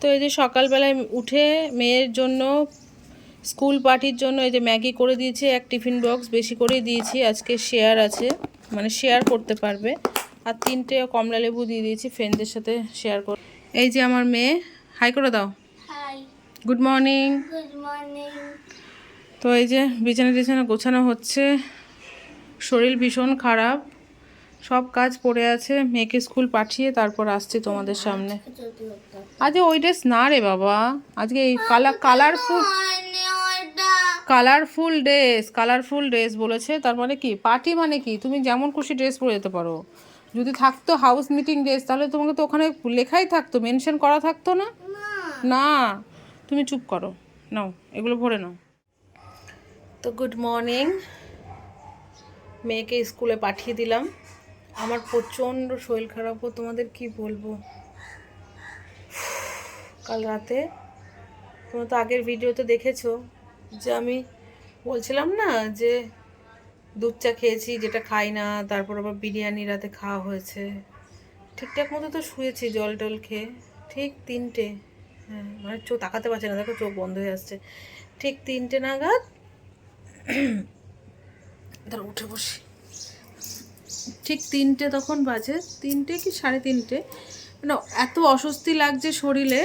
তো এই যে সকালবেলায় উঠে মেয়ের জন্য স্কুল পার্টির জন্য এই যে ম্যাগি করে দিয়েছি এক টিফিন বক্স বেশি করেই দিয়েছি। আজকে শেয়ার আছে মানে শেয়ার করতে পারবে। আর তিনটে কমলা লেবু দিয়ে দিয়েছি ফ্রেন্ডদের সাথে শেয়ার কর এই যে আমার মেয়ে হাই করে দাও। গুড মর্নিং গুড মর্নিং তো এই যে বিছানা টিছানা গোছানো হচ্ছে শরীর ভীষণ খারাপ। সব কাজ পড়ে আছে মেয়েকে স্কুল পাঠিয়ে তারপর আসছি তোমাদের সামনে। আজকে ওই ড্রেস না রে বাবা। আজকে এই colour colourful colourful dress colourful dress বলেছে। তার মানে কি? পার্টি মানে কি? তুমি যেমন খুশি ড্রেস পরে যেতে পারো। যদি থাকতো হাউস মিটিং ড্রেস তাহলে তোমাকে তো ওখানে লেখাই থাকতো মেনশন করা থাকতো না? না। তুমি চুপ করো। নাও এগুলো ভরে নাও। তো গুড মর্নিং মেয়েকে স্কুলে পাঠিয়ে দিলাম। আমার প্রচণ্ড শরীর খারাপ ও তোমাদের কি বলব? কাল রাতে তোমরা তো আগের ভিডিওতে দেখেছ যে আমি বলছিলাম না যে দুধ চা খেয়েছি, যেটা খাই না, তারপর আবার বিরিয়ানি রাতে খাওয়া হয়েছে। ঠিকঠাক মতো তো শুয়েছি জল টল খেয়ে, ঠিক তিনটে। হ্যাঁ মানে চোখ তাকাতে পারছে না, দেখো চোখ বন্ধ হয়ে আসছে। ঠিক তিনটে নাগাদ, ধর উঠে বসি। ঠিক তিনটে তখন বাজে। তিনটে কি সাড়ে তিনটে? মানে এত অস্বস্তি লাগছে শরীরে।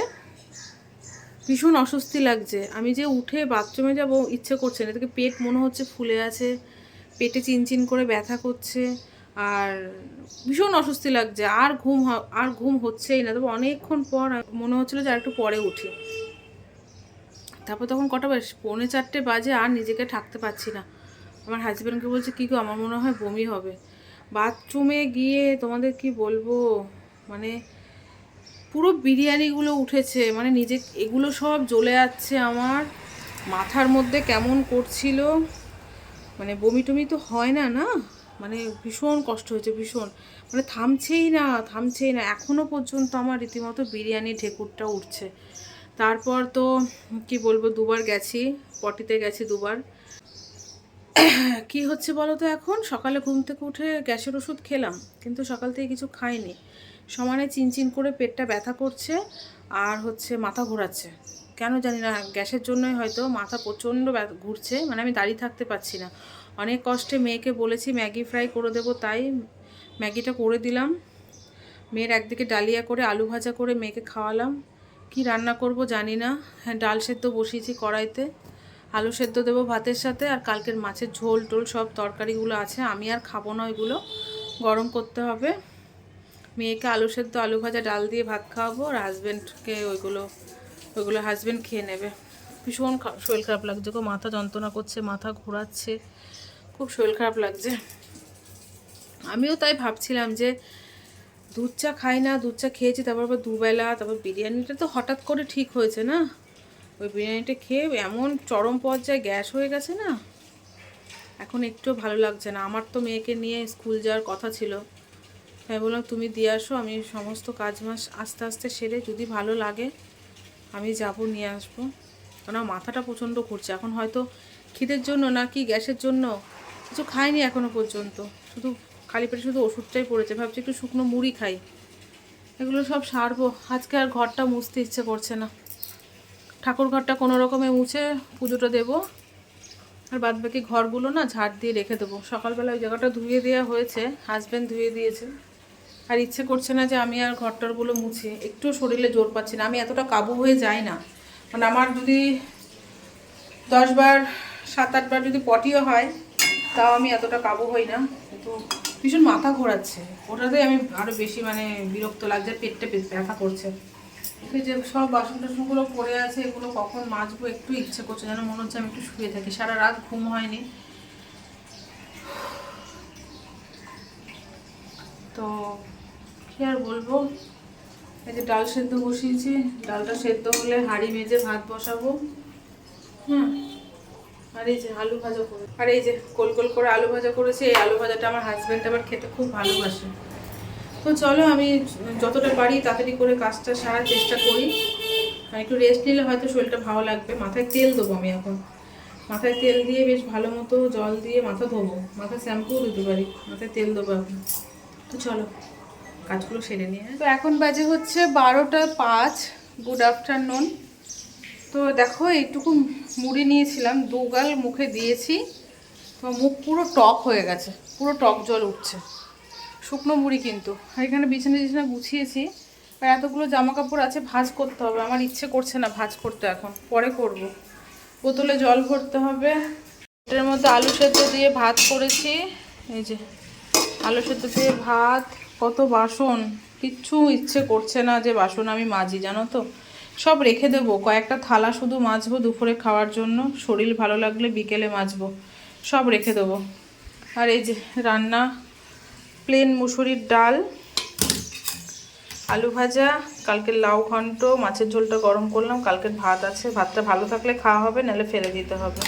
ভীষণ অস্বস্তি লাগছে। আমি যে উঠে বাথরুমে যাব, ইচ্ছে করছে না। এদিকে পেট মনে হচ্ছে ফুলে আছে। পেটে চিনচিন করে ব্যথা করছে। আর ভীষণ অস্বস্তি লাগছে। আর ঘুম আর ঘুম হচ্ছেই না। তবে অনেকক্ষণ পর মনে হচ্ছিল যে আর একটু পরে উঠি। তারপর তখন কটা বাজে? পৌনে চারটে বাজে। আর নিজেকে থাকতে পারছি না। আমার হাজব্যান্ডকে বলছে, কী গো? আমার মনে হয় বমি হবে। বাথরুমে গিয়ে তোমাদের কি বলব? মানে পুরো বিরিয়ানিগুলো উঠেছে। মানে নিজে, এগুলো সব জ্বলে যাচ্ছে আমার। মাথার মধ্যে কেমন করছিল। মানে বমি টমি তো হয় না না? মানে ভীষণ কষ্ট হয়েছে, ভীষণ। মানে থামছেই না থামছেই না। এখনও পর্যন্ত আমার রীতিমতো বিরিয়ানি ঢেকুরটা উঠছে। তারপর তো, কি বলব, দুবার গেছি, পটিতে গেছি দুবার। কি হচ্ছে বলো তো এখন? সকালে ঘুম থেকে উঠে গ্যাসের ওষুধ খেলাম, কিন্তু সকাল থেকে কিছু খাইনি। সমানে চিনচিন করে পেটটা ব্যথা করছে আর হচ্ছে মাথা ঘোরাচ্ছে। কেন জানি না, গ্যাসের জন্যই হয়তো মাথা প্রচণ্ড ঘুরছে মানে আমি দাঁড়িয়ে থাকতে পারছি না। অনেক কষ্টে মেয়েকে বলেছি, ম্যাগি ফ্রাই করে দেবো। তাই ম্যাগিটা করে দিলাম। মেয়ের একদিকে ডালিয়া করে আলু ভাজা করে মেয়েকে খাওয়ালাম। কি রান্না করব জানি না। হ্যাঁ ডাল সেদ্ধ বসিয়েছি কড়াইতে। আলু সেদ্ধ দেবো ভাতের সাথে, আর কালকের মাছের ঝোল টোল সব তরকারিগুলো আছে, আমি আর খাব না ওইগুলো। গরম করতে হবে। মেয়েকে আলু সেদ্ধ আলু ভাজা ডাল দিয়ে ভাত খাওয়াবো, আর হাজব্যান্ডকে ওইগুলো ওইগুলো হাজব্যান্ড খেয়ে নেবে। ভীষণ শরীর খারাপ লাগছে গো, মাথা যন্ত্রণা করছে, মাথা ঘোরাচ্ছে, খুব শরীর খারাপ লাগছে। আমিও তাই ভাবছিলাম যে, দুধ চা খাই না, দুধ চা খেয়েছি, তারপর আবার দুবেলা, তারপর বিরিয়ানিটা তো হঠাৎ করে ঠিক হয়েছে না? ওই বিরিয়ানিটা খেয়ে এমন চরম পর্যায়ে গ্যাস হয়ে গেছে না? এখন একটু ভালো লাগছে না। আমার তো মেয়েকে নিয়ে স্কুল যাওয়ার কথা ছিল। তাই বললাম, তুমি দিয়ে আসো, আমি সমস্ত কাজ মাস আস্তে আস্তে সেরে যদি ভালো লাগে, আমি যাব, নিয়ে আসব। আমার মাথাটা প্রচণ্ড ঘুরছে। এখন হয়তো খিদের জন্য নাকি গ্যাসের জন্য কিছু খাইনি এখনও পর্যন্ত। শুধু খালি পেটে শুধু ওষুধটাই পড়েছে। ভাবছি একটু শুকনো মুড়ি খাই। এগুলো সব সারবো। আজকে আর ঘরটা মুছতে ইচ্ছে করছে না। ঠাকুর ঘরটা কোনো রকমে মুছে পুজোটা দেবো। আর বাদ বাকি ঘরগুলো না ঝাড় দিয়ে রেখে দেবো। সকালবেলা ওই জায়গাটা ধুয়ে দেওয়া হয়েছে হাজব্যান্ড ধুয়ে দিয়েছে। আর ইচ্ছে করছে না যে আমি আর ঘরটরগুলো মুছে। একটু শরীরে জোর পাচ্ছি না। আমি এতটা কাবু হয়ে যাই না। মানে আমার যদি দশ বার, সাত আটবার যদি পটিও হয়, তাও আমি এতটা কাবু হই না। কিন্তু ভীষণ মাথা ঘোরাচ্ছে। ওটাতে আমি আরও বেশি মানে বিরক্ত লাগছে, পেটটা ব্যথা করছে। যে সব বাসন টাসনগুলো পড়ে আছে, এগুলো কখন মাজবো একটু ইচ্ছে করছে, যেন মনে হচ্ছে আমি একটু শুয়ে থাকি। সারা রাত ঘুম হয়নি। তো কি আর বলব? এই যে ডাল সেদ্ধ বসিয়েছি। ডালটা সেদ্ধ হলে হাঁড়ি মেজে ভাত বসাবো। হ্যাঁ আর এই যে আলু ভাজা করে আর এই যে গোল গোল করে আলু ভাজা করেছি, এই আলু ভাজাটা আমার হাজব্যান্ড আবার খেতে খুব ভালোবাসে। তো চলো আমি যতটা পারি তাড়াতাড়ি করে কাজটা সারার চেষ্টা করি। আর একটু রেস্ট নিলে হয়তো শরীরটা ভালো লাগবে। মাথায় তেল দেবো আমি এখন। মাথায় তেল দিয়ে বেশ ভালো মতো জল দিয়ে মাথা ধোবো। মাথায় শ্যাম্পুও দিতে পারি। মাথায় তেল দেবো এখন। তো চলো, কাজগুলো সেরে নিয়ে তো এখন বাজে হচ্ছে বারোটা পাঁচ। গুড আফটারনুন তো দেখো, এইটুকু মুড়ি নিয়েছিলাম। দুগাল মুখে দিয়েছি। তো মুখ পুরো টক হয়ে গেছে। পুরো টক জল উঠছে। শুকনো মুড়ি কিন্তু। এখানে বিছানা বিছানা গুছিয়েছি। আর এতগুলো জামা কাপড় আছে, ভাজ করতে হবে। আমার ইচ্ছে করছে না ভাজ করতে এখন। পরে করব। বোতলে জল ভরতে হবে। এটার মধ্যে আলু সেদ্ধ দিয়ে ভাত করেছি। এই যে, আলু সেদ্ধ দিয়ে ভাত, কত বাসন। কিচ্ছু ইচ্ছে করছে না যে বাসন আমি মাজি, জানো তো? সব রেখে দেবো। কয়েকটা থালা শুধু মাজবো দুপুরে খাওয়ার জন্য। শরীর ভালো লাগলে বিকেলে মাজবো। সব রেখে দেবো। আর এই যে, রান্না প্লেন মুসুরির ডাল, আলু ভাজা, কালকে লাউ ঘন্ট, মাছের ঝোলটা গরম করলাম, কালকের ভাত আছে, ভাতটা ভালো থাকলে খাওয়া হবে, নাহলে ফেলে দিতে হবে।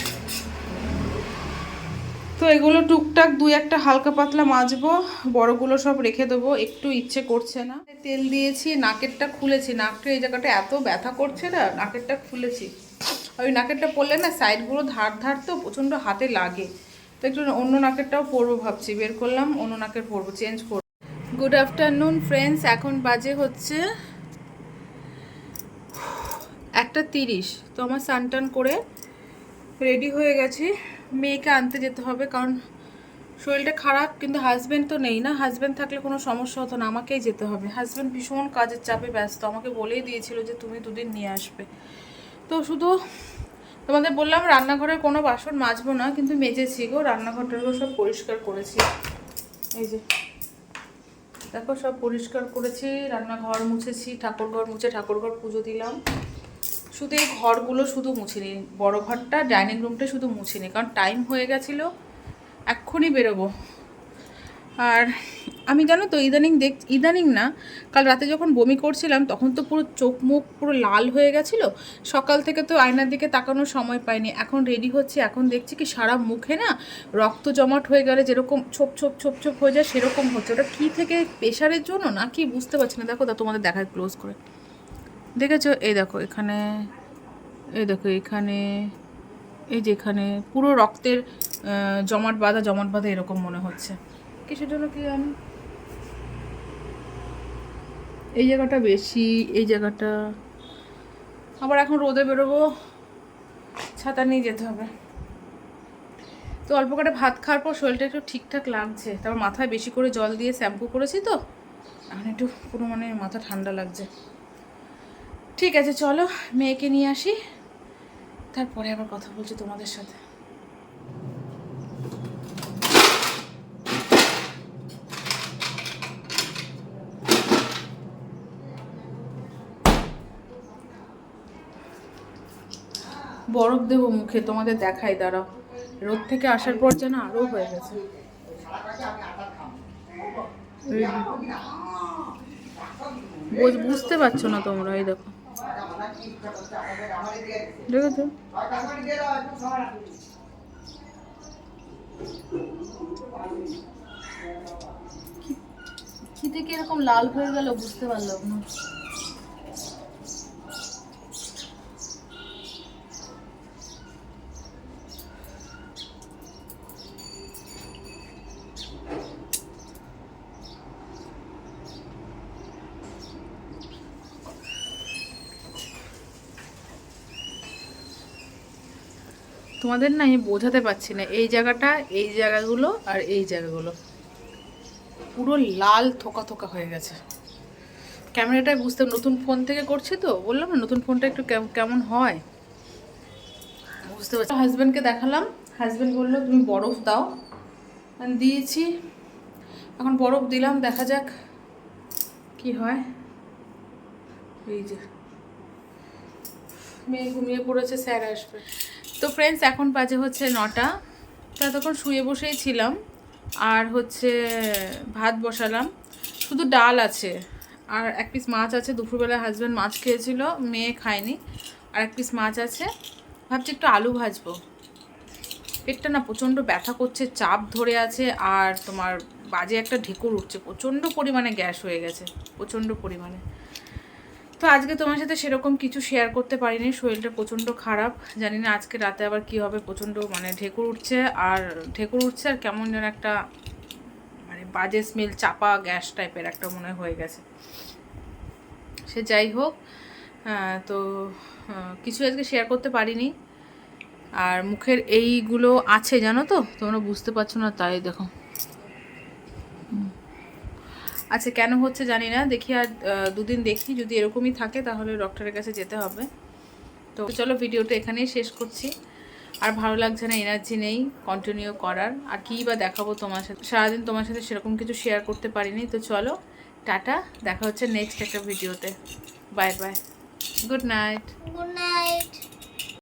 তো এগুলো টুকটাক দুই একটা হালকা পাতলা মাজবো, বড়গুলো সব রেখে দেবো, একটু ইচ্ছে করছে না। তেল দিয়েছি, নাকেরটা খুলেছি, নাকটা এই জায়গাটা এত ব্যথা করছে না, নাকেরটা খুলেছি। ওই নাকেরটা পরলে না সাইডগুলো ধার ধার তো প্রচণ্ড হাতে লাগে। তো একটু অন্য নাকেরটাও পরবো ভাবছি, বের করলাম, অন্য নাকের পরবো চেঞ্জ করব। গুড আফটারনুন ফ্রেন্ডস এখন বাজে হচ্ছে একটা তিরিশ। তো আমার সানটান করে রেডি হয়ে গেছি। মেয়েকে আনতে যেতে হবে, কারণ শরীরটা খারাপ, কিন্তু হাজব্যান্ড তো নেই না। হাজব্যান্ড থাকলে কোনো সমস্যা হতো না, আমাকেই যেতে হবে। হাজব্যান্ড ভীষণ কাজের চাপে ব্যস্ত, আমাকে বলেই দিয়েছিল যে তুমি দুদিন নিয়ে আসবে। তো শুধু তোমাদের বললাম রান্নাঘরের কোনো বাসন মাজবো না, কিন্তু মেজেছি গো রান্নাঘরটাগুলো সব পরিষ্কার করেছি। এই যে, দেখো সব পরিষ্কার করেছি, রান্নাঘর মুছেছি, ঠাকুরঘর মুছে ঠাকুরঘর পুজো দিলাম। শুধু এই ঘরগুলো শুধু মুছিনি, বড় ঘরটা, ডাইনিং রুমটা শুধু মুছিনি, কারণ টাইম হয়ে গেছিল, এক্ষুনি বেরোবো। আর আমি জানো তো, ইদানিং দেখ, ইদানিং না, কাল রাতে যখন বমি করছিলাম, তখন তো পুরো চোখ মুখ পুরো লাল হয়ে গেছিল। সকাল থেকে তো আয়নার দিকে তাকানোর সময় পাইনি। এখন রেডি হচ্ছে, এখন দেখছি কি সারা মুখে না রক্ত জমাট হয়ে গেলে যেরকম ছোপ ছোপ ছোপ ছোপ হয়ে যায়, সেরকম হচ্ছে। ওটা কী থেকে প্রেশারের জন্য না কি বুঝতে পারছি না। দেখো তা তোমাদের দেখায় ক্লোজ করে। দেখেছ? এই দেখো এখানে, এই দেখো এখানে, এই যেখানে পুরো রক্তের জমাট বাঁধা জমাট বাঁধা এরকম মনে হচ্ছে। কিসের জন্য কি জানি? এই জায়গাটা বেশি, এই জায়গাটা। আবার এখন রোদে বেরোবো, ছাতা নিয়ে যেতে হবে। তো অল্প করে ভাত খাওয়ার পর শরীরটা একটু ঠিকঠাক লাগছে। তারপর মাথায় বেশি করে জল দিয়ে শ্যাম্পু করেছি তো, এখন একটু পুরো মানে মাথা ঠান্ডা লাগছে। ঠিক আছে, চলো, মেয়েকে নিয়ে আসি। তারপরে আবার কথা বলছি তোমাদের সাথে। বরফ দেবো মুখে, তোমাদের দেখাই, দাঁড়াও। রোদ থেকে আসার পর যেন আরও হয়ে গেছে। বুঝতে পারছ না তোমরা, এই দেখো। দেখেছ? কি থেকে এরকম লাল হয়ে গেল বুঝতে পারলাম না। তোমাদের না আমি বোঝাতে পারছি না। এই জায়গাটা, এই জায়গাগুলো আর এই জায়গাগুলো। পুরো লাল থোকা থোকা হয়ে গেছে। ক্যামেরাটা বুঝতে নতুন ফোন থেকে করছি তো, বললাম না নতুন ফোনটা একটু কেম- কেমন হয়? বুঝতে পারছি হাজব্যান্ডকে দেখালাম। হাজব্যান্ড বলল, তুমি বরফ দাও। দিয়েছি। এখন বরফ দিলাম, দেখা যাক কি হয়। এই যে। মেয়ে ঘুমিয়ে পড়েছে, স্যার আসবে। তো ফ্রেন্ডস এখন বাজে হচ্ছে নটা। তা তখন শুয়ে বসেই ছিলাম। আর হচ্ছে ভাত বসালাম। শুধু ডাল আছে। আর এক পিস মাছ আছে। দুপুরবেলা হাজব্যান্ড মাছ খেয়েছিল, মেয়ে খায়নি। আর এক পিস মাছ আছে। ভাবছি একটু আলু ভাজবো। পেটটা না প্রচণ্ড ব্যথা করছে, চাপ ধরে আছে। আর তোমার বাজে একটা ঢেকুর উঠছে। প্রচণ্ড পরিমাণে গ্যাস হয়ে গেছে। প্রচণ্ড পরিমাণে। তো আজকে তোমার সাথে সেরকম কিছু শেয়ার করতে পারিনি। শরীরটা প্রচণ্ড খারাপ। জানি না আজকে রাতে আবার কি হবে, প্রচণ্ড মানে ঢেকুর উঠছে। আর ঢেকুর উঠছে আর কেমন যেন একটা মানে বাজে স্মেল চাপা গ্যাস টাইপের একটা মনে হয়ে গেছে। সে যাই হোক তো কিছু আজকে শেয়ার করতে পারিনি। আর মুখের এইগুলো আছে জানো তো? তোমরা বুঝতে পারছ না, তাই দেখো। আচ্ছা কেন হচ্ছে জানি না। দেখি আর দুদিন দেখি। যদি এরকমই থাকে, তাহলে ডক্টরের কাছে যেতে হবে। তো চলো, ভিডিওটা এখানেই শেষ করছি। আর ভালো লাগছে না, এনার্জি নেই কন্টিনিউ করার। আর কী বা দেখাবো তোমার সাথে? সারাদিন তোমার সাথে সেরকম কিছু শেয়ার করতে পারিনি। তো চলো, টাটা। দেখা হচ্ছে নেক্সট একটা ভিডিওতে। Bye bye good night good night